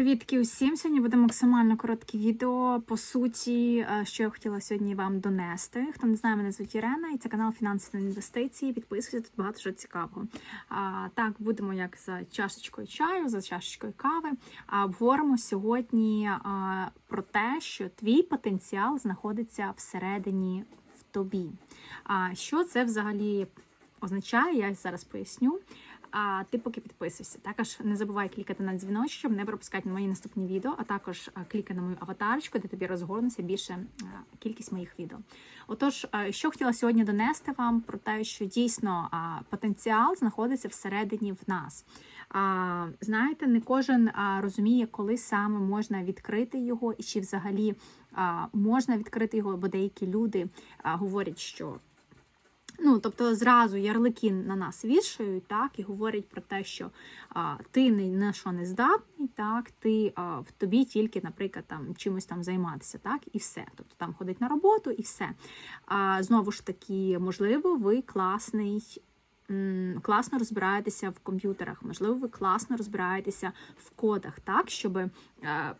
Привітки усім! Сьогодні буде максимально коротке відео. По суті, е, що я хотіла сьогодні вам донести. Хто не знає, мене звуть Ірена, і це канал Фінанси інвестиції. Підписуйтесь, тут багато що цікавого. А, Так, будемо як за чашечкою чаю, за чашечкою кави. А обговоримо сьогодні а, про те, що твій потенціал знаходиться всередині в тобі. А що це взагалі означає? Я зараз поясню. А ти поки підписуйся. Також не забувай клікати на дзвіночок, щоб не пропускати мої наступні відео, а також а, клікай на мою аватарочку, де тобі розгорнеться більше кількість моїх відео. Отож, що хотіла сьогодні донести вам про те, що дійсно потенціал знаходиться всередині в нас. Знаєте, не кожен розуміє, коли саме можна відкрити його, і чи взагалі можна відкрити його, бо деякі люди говорять, що. Ну, тобто зразу ярлики на нас вішають, так, і говорять про те, що а, ти не на що не здатний, так, ти а, в тобі тільки, наприклад, там чимось там займатися, так, і все. Тобто там ходить на роботу і все. А, Знову ж таки, можливо, ви класний. Класно розбираєтеся в комп'ютерах, можливо, ви класно розбираєтеся в кодах, так, щоб е,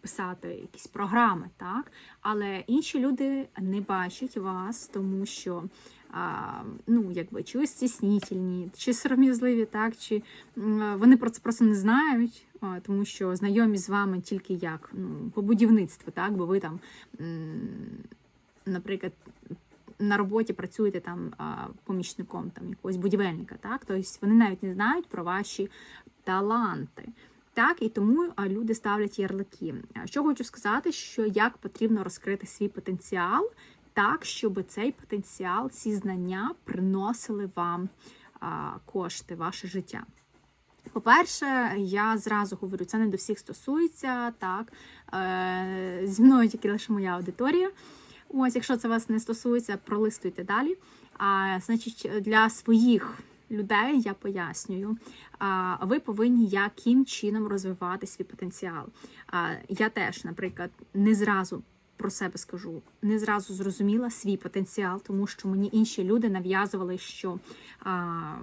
писати якісь програми, так, але інші люди не бачать вас, тому що ну, якби, чи ви стіснітельні, чи сором'язливі, так, чи вони про це просто не знають, тому що знайомі з вами тільки як ну, по будівництву, так, бо ви там, наприклад, на роботі працюєте там помічником там, якогось будівельника, так, тобто вони навіть не знають про ваші таланти. Так, і тому люди ставлять ярлики. Що хочу сказати, що як потрібно розкрити свій потенціал, так, щоб цей потенціал, ці знання приносили вам кошти, ваше життя. По-перше, я зразу говорю, це не до всіх стосується, так, е, зі мною тільки лише моя аудиторія. Ось, якщо це вас не стосується, пролистуйте далі. А, Значить, для своїх людей я пояснюю, а, ви повинні яким чином розвивати свій потенціал. А, Я теж, наприклад, не зразу про себе скажу, не зразу зрозуміла свій потенціал, тому що мені інші люди нав'язували, що а,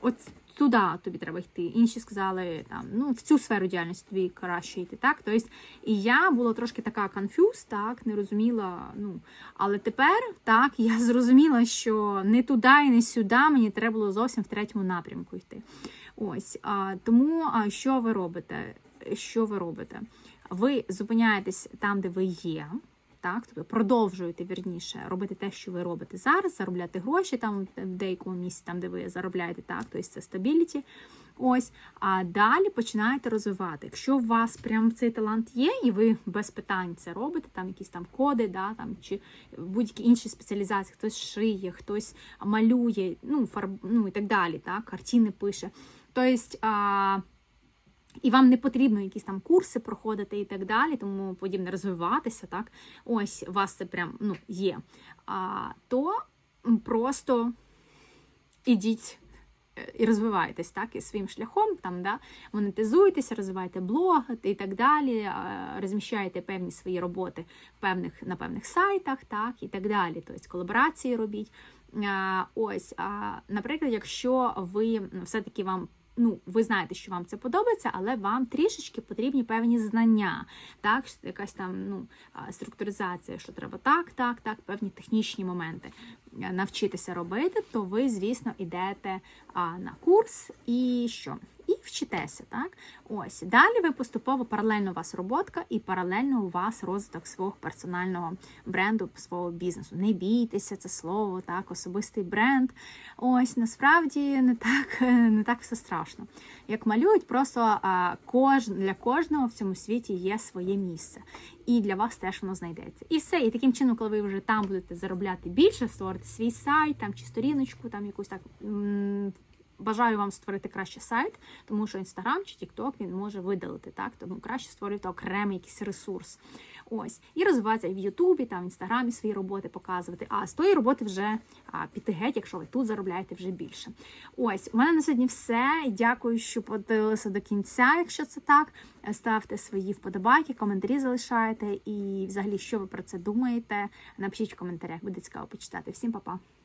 от туди тобі треба йти. Інші сказали, там, ну, в цю сферу діяльності тобі краще йти. Так? Тобто, і я була трошки така конфюз, так, не розуміла. Ну, Але тепер так, я зрозуміла, що не туди і не сюди, мені треба було зовсім в третьому напрямку йти. Ось, а, Тому а, що ви робите? Що ви робите? Ви зупиняєтесь там, де ви є. Так, тобто продовжуєте вірніше робити те, що ви робите зараз, заробляти гроші там в деякому місці, там де ви заробляєте, так, тобто це стабіліті. Ось, а далі починаєте розвивати. Якщо у вас прям цей талант є, і ви без питань це робите, там якісь там коди, да, там чи будь-які інші спеціалізації, хтось шиє, хтось малює, ну фарб, ну і так далі, так, картини пише. Тобто. І вам не потрібно якісь там курси проходити і так далі, тому подібне розвиватися, так? Ось у вас це прям ну, є. А, То просто ідіть е, і розвивайтесь так, і своїм шляхом, там, да, монетизуйтеся, розвивайте блог і так далі, розміщаєте певні свої роботи певних, на певних сайтах, так, і так далі. Тобто колаборації робіть. Ось, наприклад, якщо ви все-таки вам ну, ви знаєте, що вам це подобається, але вам трішечки потрібні певні знання, так, якась там ну, структуризація, що треба так, так, так, певні технічні моменти навчитися робити, то ви, звісно, йдете на курс і що? І вчитеся, так? Ось. Далі ви поступово паралельно у вас роботка і паралельно у вас розвиток свого персонального бренду, свого бізнесу. Не бійтеся це слово, так, особистий бренд. Ось насправді не так не так все страшно. Як малюють, просто кож, для кожного в цьому світі є своє місце. І для вас теж воно знайдеться. І все. І таким чином, коли ви вже там будете заробляти більше, створити свій сайт там чи сторіночку, там якусь так. Бажаю вам створити краще сайт, тому що Інстаграм чи Тікток він може видалити, так? Тому краще створювати окремий якийсь ресурс. Ось. І розвиватися і в Ютубі, там в Інстаграмі свої роботи показувати. А з тої роботи вже а, піти геть, якщо ви тут заробляєте вже більше. Ось, у мене на сьогодні все. Дякую, що подивилися до кінця, якщо це так. Ставте свої вподобайки, коментарі залишайте. І взагалі, що ви про це думаєте? Напишіть в коментарях, буде цікаво почитати. Всім па-па!